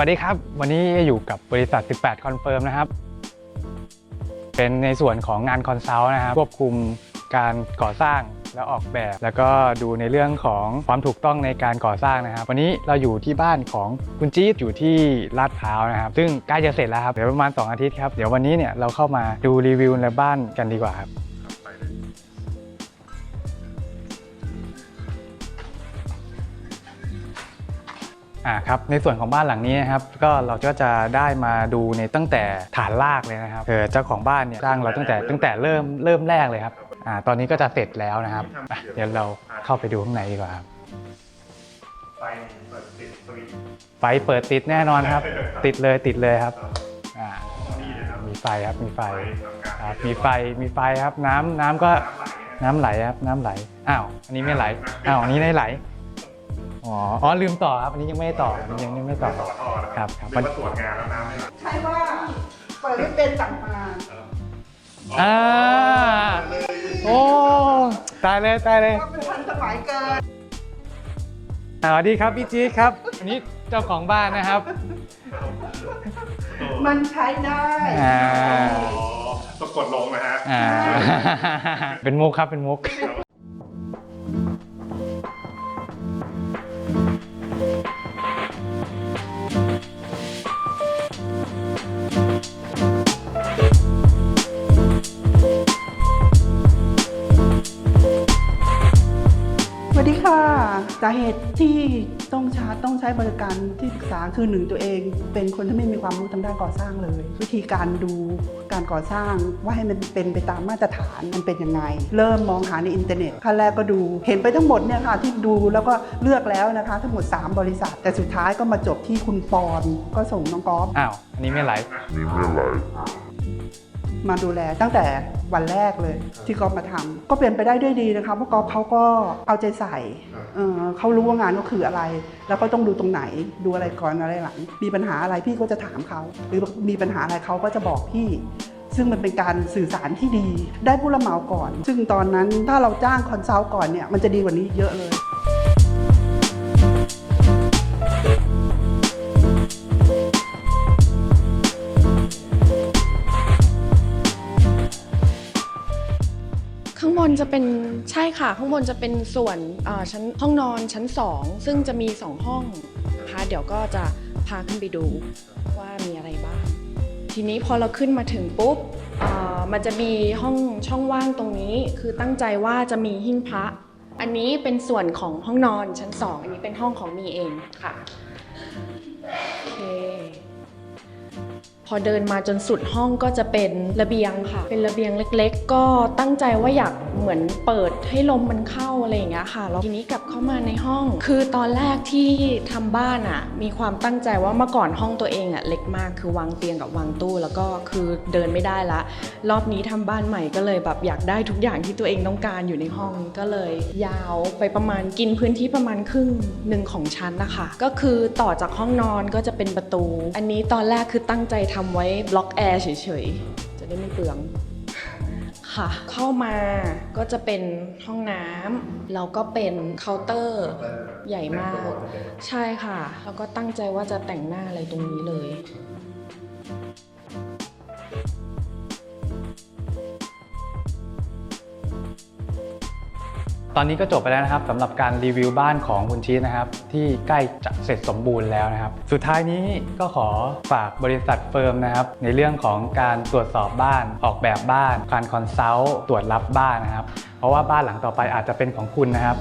วัสดีครับ วันนี้อยู่กับบริษัท 18 คอนเฟิร์มนะครับ เป็นในส่วนของงานคอนซัลท์นะครับควบคุมการก่อสร้างและออกแบบ แล้วก็ดูในเรื่องของความถูกต้องในการก่อสร้างนะครับ วันนี้เราอยู่ที่บ้านของคุณจี๊ดอยู่ที่ลาดพร้าวนะครับ ซึ่งใกล้จะเสร็จแล้วครับเดี๋ยวประมาณ 2 อาทิตย์ครับเดี๋ยววันนี้เนี่ยเราเข้ามาดูรีวิวในบ้านกันดีกว่าครับ อ่าครับในส่วนของบ้านหลังนี้นะครับก็เราก็จะได้มาดูในตั้งแต่ฐานรากเลยนะครับเออเจ้าของบ้านเนี่ยสร้างเราตั้งแต่ตั้งแต่เริ่มเริ่มแรกเลยครับอ่าตอนนี้ก็จะเสร็จแล้วนะครับอะเดี๋ยวเราเข้าไปดูข้างในดีกว่าครับ ไฟเปิดติดสวิตช์ไฟเปิดติดแน่นอนครับ ติดเลยติดเลยครับอ่านี่เลยครับมีไฟครับมีไฟไฟทำการครับมีไฟมีไฟครับน้ำน้ำก็ น้ำไหลครับน้ำไหล อ้าว อันนี้ไม่ไหล อ้าว อันนี้ไม่ไหล อ๋ออ๋อลืมต่อครับอันนี้ยังไม่ได้ต่ออันนี้ยังไม่ต่อต่อท่อนะคครัรับบครับหรือว่าตรวจงานแล้วน้ำไม่ไหลใช่ว่าเปิดไม่เป็นสั่งมาอ่าโอ้ตายเลยตายเลย ก็เป็นทันสมัยเกินสวัสดีครับพี่จี๊ดครับอันนี้เจ้าของบ้านนะครับ มันใช้ได้ อ่า อ๋อต้องกดลงนะฮะ อ่า เป็นมุกครับเป็นมุกสวั สดีค่ะสาเหตุที่ต้องชาร์จต้องใช้บริการที่ปรึกษาคือหนึ่งตัวเอง เป็นคนที่ไม่มีความรู้ทางด้านก่อสร้างเลย วิธีการดูการก่อสร้างว่าให้มันเป็นไปตามมาตรฐานมันเป็นยังไง เริ่มมองหาในอินเทอร์เน็ตขั้นแรกก็ดู เห็นไปทั้งหมดเนี่ยค่ะที่ดูแล้วก็เลือกแล้วนะคะ ทั้งหมด 3 บริษัท แต่สุดท้ายก็มาจบที่คุณปอนก็ส่งน้องกอฟอ้าว อันนี้ไม่ไหล มาดูแลตั้งแต่วันแรกเลย ที่กอฟมาทำก็เปลี่ยนไปได้ด้วยดีนะคะเพราะกอฟเขาก็เอาใจใส่เออเขารู้ว่างานก็คืออะไร แล้วก็ต้องดูตรงไหนดูอะไรก่อนอะไรหลัง มีปัญหาอะไรพี่ก็จะถามเขา หรือมีปัญหาอะไรเขาก็จะบอกพี่ซึ่งมันเป็นการสื่อสารที่ดี ได้ผู้รับเหมาก่อน ซึ่งตอนนั้นถ้าเราจ้างคอนซัลท์ก่อนเนี่ย มันจะดีกว่านี้เยอะเลย ข้างบนจะเป็นใช่ค่ะ ข้างบนจะเป็นส่วนอ่าชั้นห้องนอนชั้น 2 ซึ่งจะมี 2 ห้องนะคะเดี๋ยวก็จะพาขึ้นไปดูว่ามีอะไรบ้าง ทีนี้พอเราขึ้นมาถึงปุ๊บอ่ามันจะมีห้องช่องว่างตรงนี้ คือตั้งใจว่าจะมีหิ้งพระ อันนี้เป็นส่วนของห้องนอนชั้น 2 อันนี้เป็นห้องของมีเองค่ะ พอเดินมาจนสุดห้องก็จะเป็นระเบียงค่ะ เป็นระเบียงเล็กๆ ก็ตั้งใจว่าอยากเหมือนเปิดให้ลมมันเข้าอะไรอย่างเงี้ยค่ะแล้วทีนี้กลับเข้ามาในห้อง คือตอนแรกที่ทำบ้านอะ่ะ มีความตั้งใจว่าเมื่อก่อนห้องตัวเองอะ่ะเล็กมากคือวางเตียงกับวางตู้ แล้วก็คือเดินไม่ได้ละ รอบนี้ทำบ้านใหม่ก็เลยแบบอยากได้ทุกอย่างที่ตัวเองต้องการอยู่ในห้องก็เลย ยาวไปประมาณกินพื้นที่ประมาณครึ่งหนึ่งของชั้นนะคะ ก็คือต่อจากห้องนอนก็จะเป็นประตู อันนี้ตอนแรกคือตั้งใจททำไว้บล็อกแอร์เฉยๆ จะได้ไม่เปลืองค่ะ เข้ามาก็จะเป็นห้องน้ำแล้วก็เป็นเคาน์เตอร์ใหญ่มาก ใช่ค่ะ แล้วก็ตั้งใจว่าจะแต่งหน้าอะไรตรงนี้เลย ตอนนี้ก็จบไปแล้วนะครับสำหรับการรีวิวบ้านของคุณชีสนะครับ ที่ใกล้จะเสร็จสมบูรณ์แล้วนะครับ สุดท้ายนี้ก็ขอฝากบริษัทเฟิร์มนะครับ ในเรื่องของการตรวจสอบบ้านออกแบบบ้าน การคอนซัลท์ตรวจรับบ้านนะครับ เพราะว่าบ้านหลังต่อไปอาจจะเป็นของคุณนะครับ